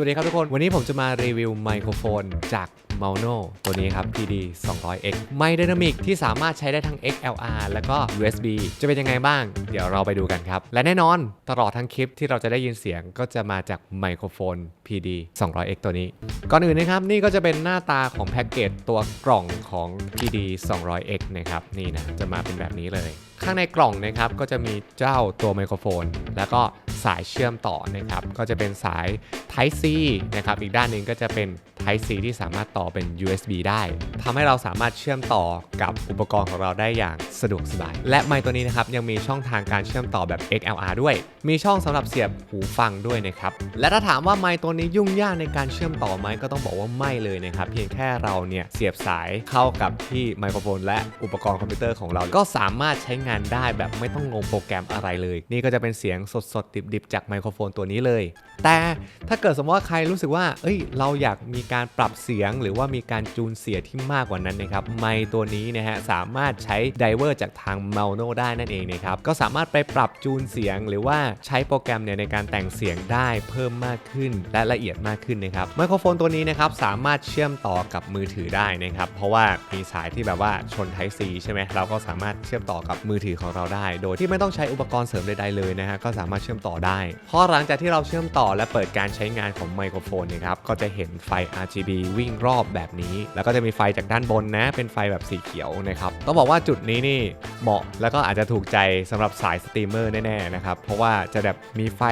วัสดีครับทุกคน วันนี้ผมจะมารีวิวไมโครโฟนจาก m a u n o ตัวนี้ครับ PD 200X ไมค์ไดนามิกที่สามารถใช้ได้ทั้ง XLR แล้วก็ USB จะเป็นยังไงบ้าง เดี๋ยวเราไปดูกันครับ และแน่นอนตลอดทั้งคลิปที่เราจะได้ยินเสียงก็จะมาจากไมโครโฟน PD 200X ตัวนี้ ก่อนอื่นนะครับ นี่ก็จะเป็นหน้าตาของแพ็กเกจตัวกล่องของ PD 200X นะครับ นี่นะ จะมาเป็นแบบนี้เลย ข้างในกล่องนะครับก็จะมีเจ้าตัวไมโครโฟน แล้วก็สายเชื่อมต่อนะครับก็จะเป็นสาย Type C นะครับอีกด้านหนึ่งก็จะเป็น Type C ที่สามารถต่อเป็น USB ได้ทำให้เราสามารถเชื่อมต่อกับอุปกรณ์ของเราได้อย่างสะดวกสบาย และไมค์ตัวนี้นะครับยังมีช่องทางการเชื่อมต่อแบบ XLR ด้วย มีช่องสำหรับเสียบหูฟังด้วยนะครับ และถ้าถามว่าไมค์ตัวนี้ยุ่งยากในการเชื่อมต่อไหมก็ต้องบอกว่าไม่เลยนะครับ เพียงแค่เราเนี่ยเสียบสายเข้ากับที่ไมโครโฟน และอุปกรณ์คอมพิวเตอร์ของเรา ก็สามารถใช้งานได้แบบไม่ต้องงงโปรแกรมอะไรเลย นี่ก็จะเป็นเสียงสดๆดิบๆจากไมโครโฟนตัวนี้เลย แต่ถ้าเกิดสมมติว่าใครรู้สึกว่า เอ้ย เราอยากมีการปรับเสียง หรือว่ามีการจูนเสียงที่มากกว่านั้นนะครับ ไมตัวนี้นะฮะสามารถใช้ไดเวอร์จากทาง m a u n o ได้นั่นเองนะครับ ก็สามารถไปปรับจูนเสียง หรือว่าใช้โปรแกรมเนี่ยในการแต่งเสียงได้เพิ่มมากขึ้นและละเอียดมากขึ้นนะครับ ไมโครโฟนตัวนี้นะครับสามารถเชื่อมต่อกับมือถือได้นะครับ เพราะว่ามีสายที่แบบว่าชน Type C ใช่ไหมเราก็สามารถเชื่อมต่อกับมือถือของเราได้ โดยที่ไม่ต้องใช้อุปกรณ์เสริมใดๆเลยนะฮะก็สามารถเชื่อมต่อได้พอหลังจากที่เราเชื่อมต่อและเปิดการใช้งานของไมโครโฟนเนะครับก็จะเห็นไฟ RGB วิ่งรอบแบบนี้ แล้วก็จะมีไฟจากด้านบนนะ เป็นไฟแบบสีเขียวนะครับต้องบอกว่าจุดนี้นี่เหมาะแล้วก็อาจจะถูกใจสำหรับสายสตรีมเมอร์แน่ๆนะครับเพราะว่าจะแบบมีไฟ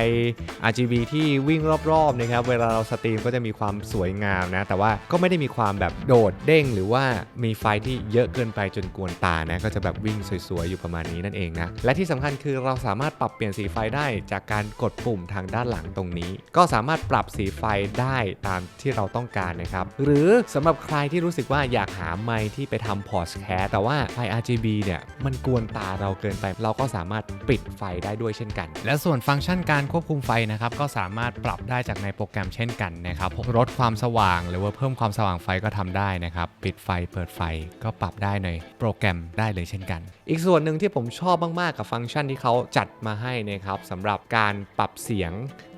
RGB ที่วิ่งรอบๆนะครับเวลาเราสตรีมก็จะมีความสวยงามนะ แต่ว่าก็ไม่ได้มีความแบบโดดเด้ง หรือว่ามีไฟที่เยอะเกินไปจนกวนตานะก็จะแบบวิ่งสวยๆอยู่ประมาณนี้นั่นเองนะและที่สำคัญคือเราสามารถปรับเปลี่ยนสีไฟได้จากการกดปุ่มทางด้านหลังตรงนี้ ก็สามารถปรับสีไฟได้ตามที่เราต้องการนะครับ หรือสำหรับใครที่รู้สึกว่าอยากหาไมค์ที่ไปทำพอร์ตแคสแต่ว่าไฟ RGB เนี่ยมันกวนตาเราเกินไป เราก็สามารถปิดไฟได้ด้วยเช่นกัน และส่วนฟังก์ชันการควบคุมไฟนะครับก็สามารถปรับได้จากในโปรแกรมเช่นกันนะครับลดความสว่างหรือว่าเพิ่มความสว่างไฟก็ทำได้นะครับปิดไฟเปิดไฟก็ปรับได้ในโปรแกรมได้เลยเช่นกัน อีกส่วนหนึ่งที่ผมชอบมากๆกับฟังก์ชันที่เขาจัดมาให้นะครับสำหรับการปรับเสียง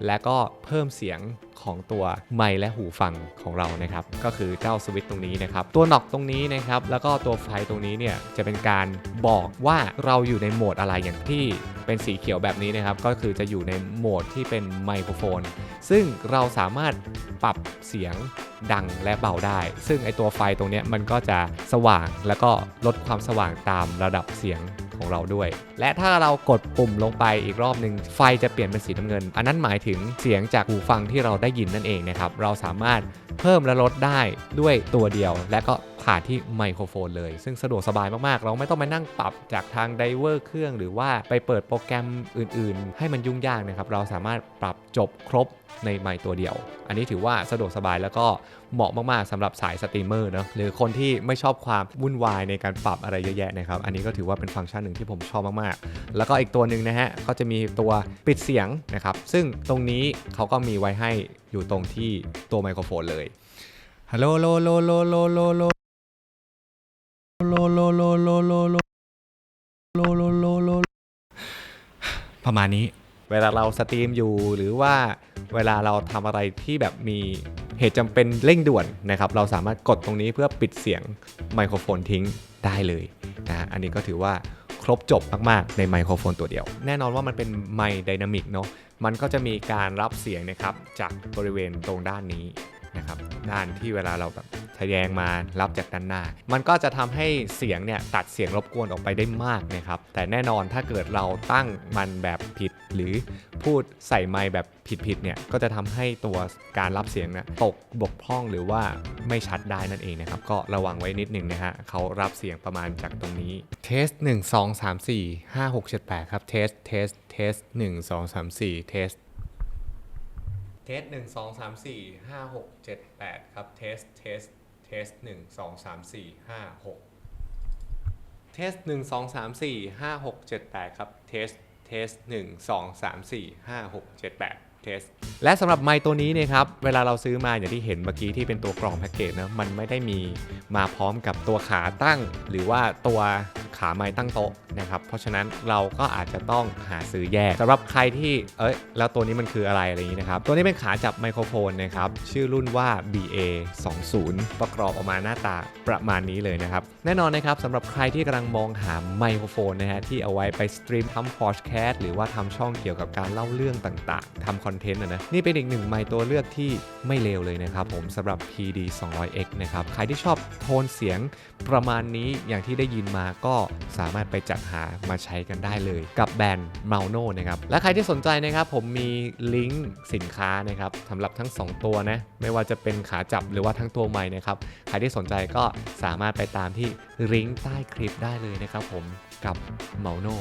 และก็เพิ่มเสียงของตัวไมค์และหูฟังของเรานะครับ ก็คือเจ้าสวิตช์ตรงนี้นะครับ ตัวน็อกตรงนี้นะครับ แล้วก็ตัวไฟตรงนี้เนี่ยจะเป็นการบอกว่าเราอยู่ในโหมดอะไรอย่างที่เป็นสีเขียวแบบนี้นะครับ ก็คือจะอยู่ในโหมดที่เป็นไมโครโฟน ซึ่งเราสามารถปรับเสียงดังและเบาได้ ซึ่งไอตัวไฟตรงนี้มันก็จะสว่างแล้วก็ลดความสว่างตามระดับเสียง ของเราด้วย และถ้าเรากดปุ่มลงไปอีกรอบหนึ่งไฟจะเปลี่ยนเป็นสีน้ำเงิน อันนั้นหมายถึงเสียงจากหูฟังที่เราได้ยินนั่นเองนะครับเราสามารถเพิ่มและลดได้ด้วยตัวเดียว และก็ ผ่านที่ไมโครโฟนเลย ซึ่งสะดวกสบายมากๆ เราไม่ต้องมานั่งปรับจากทางไดเวอร์เครื่อง หรือว่าไปเปิดโปรแกรมอื่น ๆ ให้มันยุ่งยากนะครับ เราสามารถปรับจบครบในไมค์ตัวเดียว อันนี้ถือว่าสะดวกสบายแล้วก็เหมาะมากๆสำหรับสายสตรีมเมอร์เนอะหรือคนที่ไม่ชอบความวุ่นวายในการปรับอะไรเยอะแยะนะครับ อันนี้ก็ถือว่าเป็นฟังก์ชันหนึ่งที่ผมชอบมากๆ แล้วก็อีกตัวหนึ่งนะฮะก็จะมีตัวปิดเสียงนะครับ ซึ่งตรงนี้เขาก็มีไว้ให้อยู่ตรงที่ตัวไมโครโฟนเลยฮัลโหลโลโลโลโลโล โลโลโลโลโลโลโลโลโลประมาณนี้ เวลาเราสตรีมอยู่หรือว่าเวลาเราทำอะไรที่แบบมีเหตุจำเป็นเร่งด่วนนะครับ เราสามารถกดตรงนี้เพื่อปิดเสียงไมโครโฟนทิ้งได้เลยนะอันนี้ก็ถือว่าครบจบมาก ๆ ในไมโครโฟนตัวเดียว แน่นอนว่ามันเป็นไมค์ไดนามิกเนาะมันก็จะมีการรับเสียงนะครับจากบริเวณตรงด้านนี้ นะครับด้านที่เวลาเราแบบทะแยงมารับจากด้านหน้า มันก็จะทำให้เสียงเนี่ยตัดเสียงรบกวนออกไปได้มากนะครับ แต่แน่นอนถ้าเกิดเราตั้งมันแบบผิด หรือพูดใส่ไมค์แบบผิดๆเนี่ย ก็จะทำให้ตัวการรับเสียงนะตกบกพร่องหรือว่าไม่ชัดได้นั่นเองนะครับ ก็ระวังไว้นิดนึงนะฮะเขารับเสียงประมาณจากตรงนี้เทส1 2 3 4 5 6 7 8 ครับเทสเทสเทส1 2 3 4เทส เทสหนึ่งสองสามสี่ห้าหกเจ็ดแปดครับ เทส เทส เทสหนึ่งสองสามสี่ห้าหกเทสหนึ่งสองสามสี่ห้าหกเจ็ดแปดครับ เทส เทสหนึ่งสองสามสี่ห้าหกเจ็ดแปดเท case และสำหรับไมค์ตัวนี้เนี่ยครับ เวลาเราซื้อมาอย่างที่เห็นเมื่อกี้ที่เป็นตัวกล่องแพ็กเกจนะ มันไม่ได้มีมาพร้อมกับตัวขาตั้ง หรือว่าตัว ขาไม้ตั้งโต๊ะนะครับ เพราะฉะนั้นเราก็อาจจะต้องหาซื้อแยกสำหรับใครที่เอ้ยแล้วตัวนี้มันคืออะไรอะไรอย่างนี้นะครับตัวนี้เป็นขาจับไมโครโฟนนะครับชื่อรุ่นว่า BA 20ประกอบออกมาหน้าตาประมาณนี้เลยนะครับแน่นอนนะครับสำหรับใครที่กำลังมองหาไมโครโฟนนะฮะที่เอาไว้ไปสตรีมทำพอดแคสต์หรือว่าทำช่องเกี่ยวกับการเล่าเรื่องต่างๆทำคอนเทนต์นะนี่เป็นอีกหนึ่งไมค์ตัวเลือกที่ไม่เลวเลยนะครับผมสำหรับ PD 200X นะครับใครที่ชอบโทนเสียงประมาณนี้อย่างที่ได้ยินมาก็สามารถไปจัดหามาใช้กันได้เลย กับแบรนด์ m a u n o นะครับและใครที่สนใจนะครับผมมีลิงก์สินค้านะครับสำหรับทั้ง 2 ตัวนะไม่ว่าจะเป็นขาจับหรือว่าทั้งตัวใหม่นะครับใครที่สนใจก็สามารถไปตามที่ลิงก์ใต้คลิปได้เลยนะครับผมกับ m a u n o